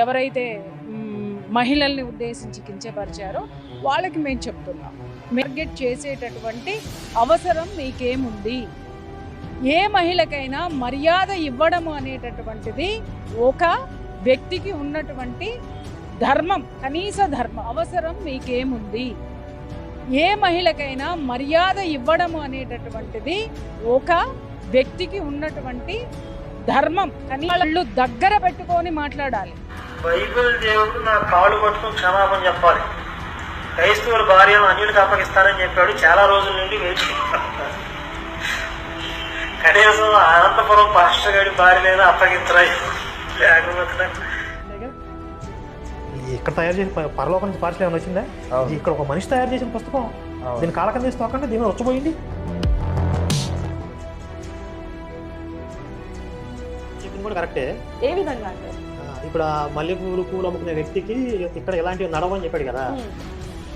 ఎవరైతే మహిళల్ని ఉద్దేశించి కించపరిచారో వాళ్ళకి మేము చెప్తున్నాం. టార్గెట్ చేసేటటువంటి అవసరం మీకేముంది? ఏ మహిళకైనా మర్యాద ఇవ్వడము అనేటటువంటిది ఒక వ్యక్తికి ఉన్నటువంటి ధర్మం కనీస ధర్మం అవసరం మీకేముంది? ఏ మహిళకైనా మర్యాద ఇవ్వడము అనేటటువంటిది ఒక వ్యక్తికి ఉన్నటువంటి ధర్మం. కానీ వాళ్ళు దగ్గర పెట్టుకొని మాట్లాడాలి. బైబిల్ దేవుడు నా కాళ్ళు పట్టుకుని క్షమాపణ చెప్పాలి. క్రైస్తవుల భార్యను అన్యుడికి అప్పగిస్తానని చెప్పాడు. చాలా రోజుల నుండి వెయిట్ కనీసం అనంతపురం పాస్టర్ గారి భార్యనైనా అప్పగించరా లేకపోతే ఇక్కడ తయారు చేసిన పరలోకం నుంచి పార్సల్ ఏమైనా వచ్చిందా? ఇక్కడ ఒక మనిషి తయారు చేసిన పుస్తకం. అవును. దీని కాలకం తీసి తోకండి దీని వచ్చపోయింది చెప్పింది కూడా కరెక్టే. ఏ విధంగా ఇప్పుడు ఆ మల్లె పూలు పూలు అమ్ముకునే వ్యక్తికి ఇక్కడ ఇలాంటివి నడవని చెప్పాడు కదా.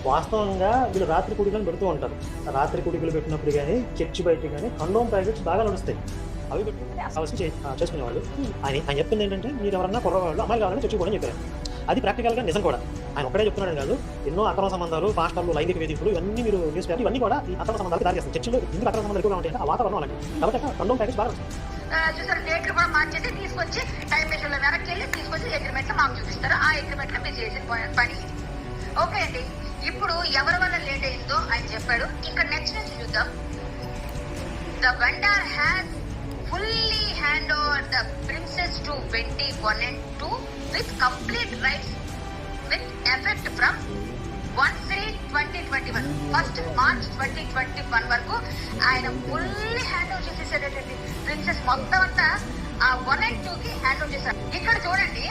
వాస్తవంగా వీళ్ళు రాత్రి కుడికలు పెడుతూ ఉంటారు. రాత్రి కుడికలు పెట్టినప్పుడు కానీ చర్చి బయట కానీ కండోమ్ ప్యాకెట్స్ బాగా నడుస్తాయి. అవి చేసుకునేవాళ్ళు. ఆయన ఆయన చెప్పింది ఏంటంటే మీరు ఎవరన్నా కుర్రవాళ్ళు అమ్మాయి కావాలని చర్చి కూడా చెప్పారు. అది ప్రాక్టికల్గా నిజం కూడా. ఆయన ఒక్కడే చెప్తున్నాడు కాదు ఎన్నో అక్రమ సంబంధాలు పాస్టర్లు లైంగిక వేదికలు ఇవన్నీ మీరు న్యూస్ ఇవన్నీ కూడా ఈ అక్రమ సంబంధాలకు దారి చేస్తాయి చర్చిలో ఎందుకు అక్రమ సంబంధాలు ఎక్కువగా ఉంటాయి ఆ వాతావరణం అలాంటి కాబట్టి కండోమ్ ప్యాకెట్స్ బాగా చూసారు డేట్లు కూడా మార్చేసి తీసుకొచ్చి టైం మెషిన్లో వెనక్కి వెళ్ళి తీసుకొచ్చి అగ్రిమెంట్ మాకు చూపిస్తారు. ఆ అగ్రిమెంట్లో మీరు చేసిన పని. ఓకే అండి. ఇప్పుడు ఎవరి వల్ల లేట్ అయిందో ఆయన చెప్పాడు. ఇక్కడ నెక్స్ట్ నుంచి చూద్దాం. The vendor has fully hand over the premises to twenty one and two with complete rights with effect from one three twenty twenty one first March twenty twenty one వరకు ఆయన fully hand over చేసేసాడటండి. Premises మొత్తం అంతా ఆ one and two కి hand over చేశారు. ఇక్కడ చూడండి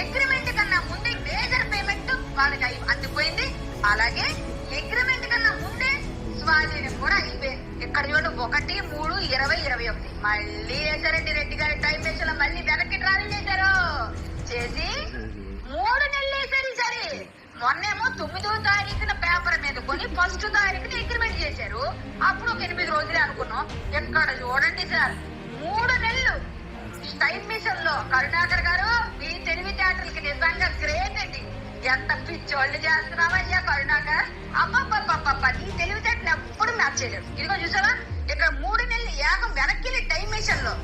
అగ్రిమెంట్ కన్నా ముందే మేజర్ పేమెంట్ వాళ్ళకి అయి- అందిపోయింది. అలాగే అగ్రిమెంట్ కన్నా ముందే స్వాధీనం కూడా అయిపోయింది. ఇక్కడ చూడండి ఒకటి మూడు ఇరవై ఇరవై ఒకటి. మళ్ళీ వేసారండి రెడ్డి గారి. టైం వేసిన మళ్ళీ వెనక్కి ట్రావెల్ చేశారు. చేసి మూడు నెలలు వేశారు ఈసారి మొన్నేమో తొమ్మిదో తారీఖున పేపర్ మీద కొని ఫస్ట్ తారీఖున అగ్రిమెంట్ చేశారు. అప్పుడు ఒక ఎనిమిది రోజులే అనుకున్నాం. ఎక్కడ చూడండి సార్ మూడు నెలలు టైం మిషన్లో. కరుణాకర్ గారు మీ తెలివితేటలకి నిజంగా గ్రేట్ అండి. ఎంత పిచ్చోళ్ళు చేస్తున్నావయ్యా కరుణాకర్. అబ్బబ్బబ్బబ్బ నీ తెలివితేటలు ఎప్పుడు మ్యాచ్ చేయలేదు. ఇదిగో చూసారా ఇక్కడ మూడు నెలలు ఏకం వెనక్కి టైం మిషన్లో.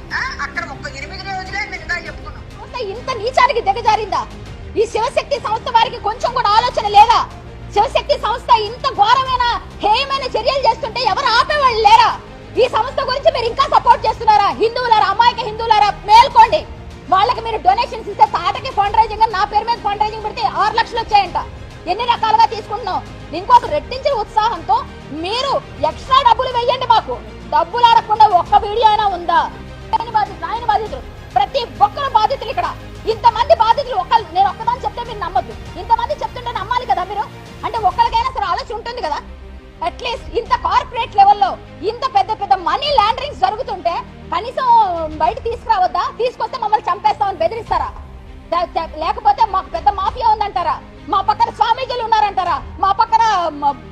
అక్కడ ఒక ఎనిమిది రోజులే మేము చెప్పుకున్నాం. ఇంత నీచానికి దిగజారిందా? ఈ శివశక్తి సంస్థ వారికి కొంచెం కూడా ఆలోచన లేదా? శివశక్తి సంస్థ ఇంత ఘోరమైన హేయమైన చర్యలు చేస్తుంటే ఎవరు ఆపేవాళ్ళు లేరా? ఈ సంస్థ గురించి మీరు ఇంకా సపోర్ట్ చేస్తున్నారా? హిందువులారా అమాయక హిందువులారా మేల్కోండి. వాళ్ళకి మీరు డొనేషన్స్ ఇస్తే తాటకి ఫండ్ రైజింగ్ నా పేరు మీద ఫండ్ రైజింగ్ పెడితే ఆరు లక్షలు వచ్చాయంట. ఎన్ని రకాలుగా తీసుకుంటున్నాం ఇంకొక రెట్టించిన ఉత్సాహంతో మీరు ఎక్స్ట్రా డబ్బులు వెయ్యండి మాకు. డబ్బులు ఆడకుండా ఒక్క వీడియో అయినా ఉందా? ఆయన బాధితులు ఆయన బాధితులు. ప్రతి ఒక్కరు బాధితులు ఇక్కడ. ఇంతమంది బాధితులు ఒకళ్ళు నేను ఒక్కదాన్ని చెప్తే మీరు నమ్మద్దు. ఇంతమంది చెప్తుంటే నమ్మాలి కదా మీరు? అంటే ఒక్కరికైనా సరే ఆలోచన ఉంటుంది కదా? అట్లీస్ట్ ఇంత కార్పొరేట్ లెవెల్లో ఇంత పెద్ద పెద్ద మనీ లాండరింగ్ జరుగుతుంటే కనీసం బయట తీసుకురావద్దా? తీసుకొస్తే మమ్మల్ని చంపేస్తామని బెదిరిస్తారా? లేకపోతే మాకు పెద్ద మాఫియా ఉందంటారా? మా పక్కన స్వామీజీలు ఉన్నారంటారా? మా పక్కన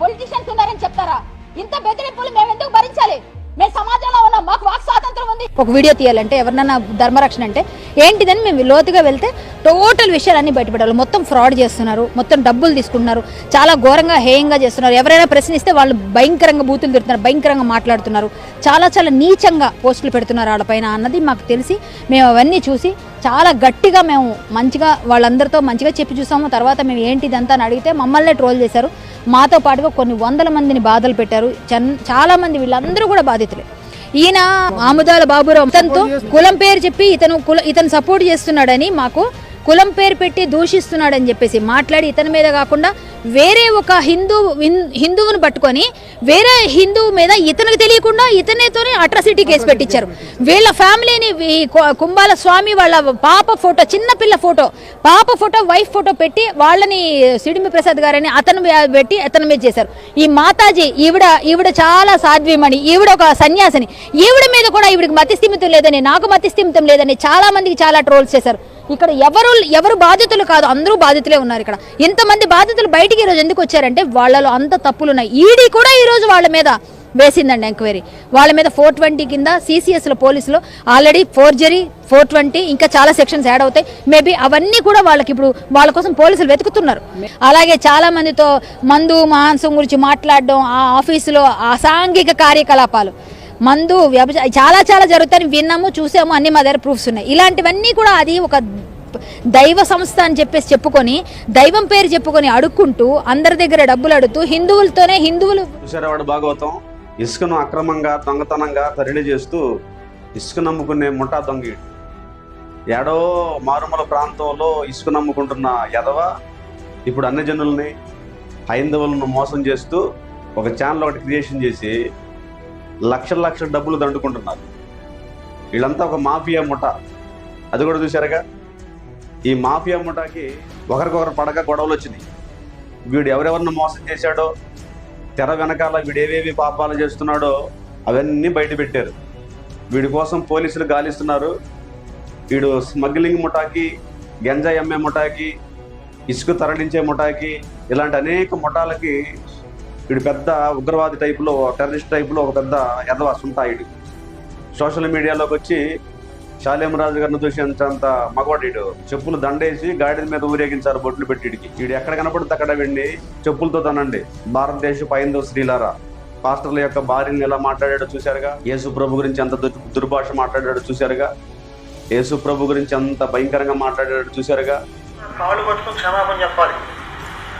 పొలిటీషియన్స్ ఉన్నారని చెప్తారా? ఇంత బెదిరింపులు మేము ఎందుకు భరించాలి? మేము సమాధానం ఉన్నాం మాకు వాక్ స్వాతంత్రం ఉంది ఒక వీడియో తీయాలంటే ఎవరినైనా ధర్మరక్షణ అంటే ఏంటిదని మేము లోతుగా వెళ్తే టోటల్ విషయాలన్నీ బయటపడాలి. మొత్తం ఫ్రాడ్ చేస్తున్నారు మొత్తం డబ్బులు తీసుకుంటున్నారు చాలా ఘోరంగా హేయంగా చేస్తున్నారు. ఎవరైనా ప్రశ్నిస్తే వాళ్ళు భయంకరంగా బూతులు తిడుతున్నారు భయంకరంగా మాట్లాడుతున్నారు. చాలా చాలా నీచంగా పోస్టులు పెడుతున్నారు వాళ్ళపైన అన్నది మాకు తెలిసి మేము అవన్నీ చూసి చాలా గట్టిగా మేము మంచిగా వాళ్ళందరితో మంచిగా చెప్పి చూసాము. తర్వాత మేము ఏంటి ఇదంతా అని అడిగితే మమ్మల్నే ట్రోల్ చేశారు. మాతో పాటుగా కొన్ని వందల మందిని బాధలు పెట్టారు. చన్- చాలా మంది వీళ్ళందరూ కూడా బాధితులే. ఈయన ఆముదాల బాబురావు. ఇతనితో కులం పేరు చెప్పి ఇతను కుల ఇతను సపోర్ట్ చేస్తున్నాడని మాకు కులం పేరు పెట్టి దూషిస్తున్నాడని చెప్పేసి మాట్లాడి ఇతని మీద కాకుండా వేరే ఒక హిందూ హిందువుని పట్టుకొని వేరే హిందువు మీద ఇతనికి తెలియకుండా ఇతనితోనే అట్రాసిటీ కేసు పెట్టించారు. వీళ్ళ ఫ్యామిలీని ఈ కుంభాల స్వామి వాళ్ళ పాప ఫోటో చిన్న పిల్ల ఫోటో పాప ఫోటో వైఫ్ ఫోటో పెట్టి వాళ్ళని సిడిమి ప్రసాద్ గారని అతను పెట్టి అతని మీద చేశారు. ఈ మాతాజీ ఈవిడ ఈవిడ చాలా సాధ్వీమణి ఈవిడ ఒక సన్యాసిని ఈవిడ మీద కూడా ఈవిడికి మతిస్థిమితం లేదని నాకు మతిస్థిమితం లేదని చాలా మందికి చాలా ట్రోల్స్ చేశారు. ఇక్కడ ఎవరు ఎవరు బాధితులు కాదు అందరూ బాధితులే ఉన్నారు ఇక్కడ. ఇంతమంది బాధితులు బయటికి ఈ రోజు ఎందుకు వచ్చారంటే వాళ్ళలో అంత తప్పులు ఉన్నాయి ఈడీ కూడా ఈ రోజు వాళ్ళ మీద వేసిందండి ఎంక్వైరీ. వాళ్ళ మీద ఫోర్ ట్వంటీ కింద సిసిఎస్లో పోలీసులు ఆల్రెడీ ఫోర్జరీ ఫోర్ ట్వంటీ ఇంకా చాలా సెక్షన్స్ యాడ్ అవుతాయి. మేబీ అవన్నీ కూడా వాళ్ళకి ఇప్పుడు వాళ్ళ కోసం పోలీసులు వెతుకుతున్నారు. అలాగే చాలా మందితో మందు మాంసం గురించి మాట్లాడడం ఆ ఆఫీసులో అసాంఘిక కార్యకలాపాలు. మందు వ్యభ చాలా చాలా జరుగుతాయని విన్నాము చూసాము అన్ని మా దగ్గర ప్రూఫ్స్ ఉన్నాయి. ఇలాంటివన్నీ కూడా అది ఒక దైవ సంస్థ అని చెప్పేసి చెప్పుకొని దైవం పేరు చెప్పుకొని అడుక్కుంటూ అందరి దగ్గర డబ్బులు అడుగుతూ హిందువులతోనే హిందువులు చూసారా వాడు భాగవతం? ఇసుకను అక్రమంగా దొంగతనంగా తరలి చేస్తూ ఇసుక నమ్ముకునే ముఠా దొంగ ఎడో ఏడో మారుమూల ప్రాంతంలో ఇసుక నమ్ముకుంటున్న యదవ ఇప్పుడు అన్ని జనుల్ని హైందవులను మోసం చేస్తూ ఒక ఛానల్ ఒకటి క్రియేషన్ చేసి లక్షల లక్షల డబ్బులు దండుకుంటున్నారు. వీళ్ళంతా ఒక మాఫియా ముఠ. అది కూడా చూసారుగా ఈ మాఫియా ముఠాకి ఒకరికొకరు పడక గొడవలు వచ్చినాయి. వీడు ఎవరెవరిని మోసం చేశాడో తెర వెనకాల వీడు ఏవేవి పాపాలు చేస్తున్నాడో అవన్నీ బయట పెట్టారు. వీడి కోసం పోలీసులు గాలిస్తున్నారు. వీడు స్మగ్లింగ్ ముఠాకి గంజాయి అమ్మే ముఠాకి ఇసుక తరలించే ముఠాకి ఇలాంటి అనేక ముఠాలకి వీడు పెద్ద ఉగ్రవాది టైపులో టెర్రరిస్ట్ టైపులో ఒక పెద్ద ఎదవా సుంతాయుడు సోషల్ మీడియాలోకి వచ్చి శాలేం రాజు గారిని దూషించేంత మగవాడు చెప్పులు దండేసి గాడిద మీద ఊరేగించారు బొట్లు పెట్టిడికి. వీడు ఎక్కడ కనపడితే అక్కడ వెండి చెప్పులతో తనండి. భారతదేశ పైందో శ్రీలారా పాస్టర్ల యొక్క భార్యని ఎలా మాట్లాడాడో చూశారుగా? యేసు ప్రభు గురించి ఎంత దుర్- దుర్భాష మాట్లాడాడో చూశారుగా? యేసు ప్రభు గురించి అంత భయంకరంగా మాట్లాడాడో చూశారుగా? నా కాళ్ళు పట్టుకుని క్షమాపణ చెప్పాలి.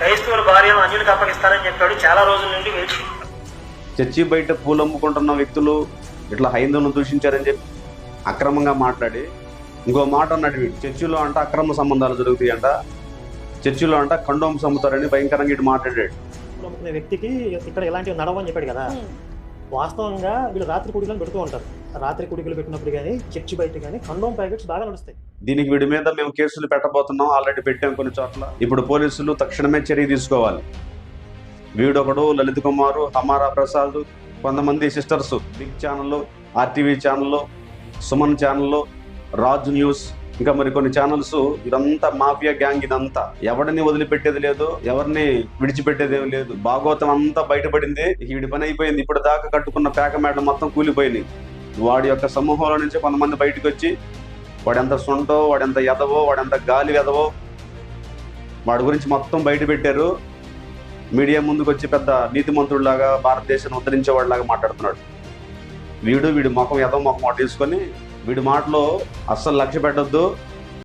క్రైస్తవుల భార్యను అన్యుడికి అప్పగిస్తానని చెప్పాడు. చాలా రోజుల నుండి వేచి. చర్చి బయట పూలు అమ్ముకుంటున్న వ్యక్తులు ఇట్లా హైందవులను దూషించారని చెప్పి అక్రమంగా మాట్లాడి ఇంకో మాట అన్నాడు వీడు. చర్చిలో అంట అక్రమ సంబంధాలు జరుగుతాయి అంట చర్చిలో అంట కండోమ్స్ అమ్ముతారని భయంకరంగా ఇటు మాట్లాడాడు. వ్యక్తికి ఇక్కడ ఇలాంటివి నడవని చెప్పాడు కదా. వాస్తవంగా వీళ్ళు రాత్రి కుడికలను పెడుతూ ఉంటారు. రాత్రి కుడికలు పెట్టినప్పుడు కానీ చర్చి బయట కానీ కండోమ్ ప్యాకెట్స్ బాగా నడుస్తాయి. దీనికి వీడి మీద మేము కేసులు పెట్టబోతున్నాం ఆల్రెడీ పెట్టాం కొన్ని చోట్ల. ఇప్పుడు పోలీసులు తక్షణమే చర్య తీసుకోవాలి. వీడొకడు లలిత్ కుమారు హమారా ప్రసాద్ కొంతమంది సిస్టర్స్ బిగ్ ఛానల్ ఆర్టీవీ ఛానల్లో సుమన్ ఛానల్లో రాజ్ న్యూస్ ఇంకా మరి కొన్ని ఛానల్స్ ఇదంతా మాఫియా గ్యాంగ్ ఇదంతా. ఎవరిని వదిలిపెట్టేది లేదు ఎవరిని విడిచిపెట్టేది లేదు. భాగవతం అంతా బయటపడింది వీడి పని అయిపోయింది. ఇప్పుడు దాకా కట్టుకున్న పేక మేడం మొత్తం కూలిపోయింది వాడి యొక్క సమూహంలో నుంచి కొంతమంది బయటకు వచ్చి వాడెంత సొంటో వాడెంత ఎదవో వాడెంత గాలి ఎదవో వాడి గురించి మొత్తం బయట పెట్టారు. మీడియా ముందుకు వచ్చి పెద్ద నీతిమంతుడిలాగా భారతదేశాన్ని ఉద్ధరించేవాడిలాగా మాట్లాడుతున్నాడు. వీడు వీడి ముఖం ఎదవ ముఖం మాట తీసుకొని వీడి మాటలో అస్సలు లక్ష్య పెట్టద్దు.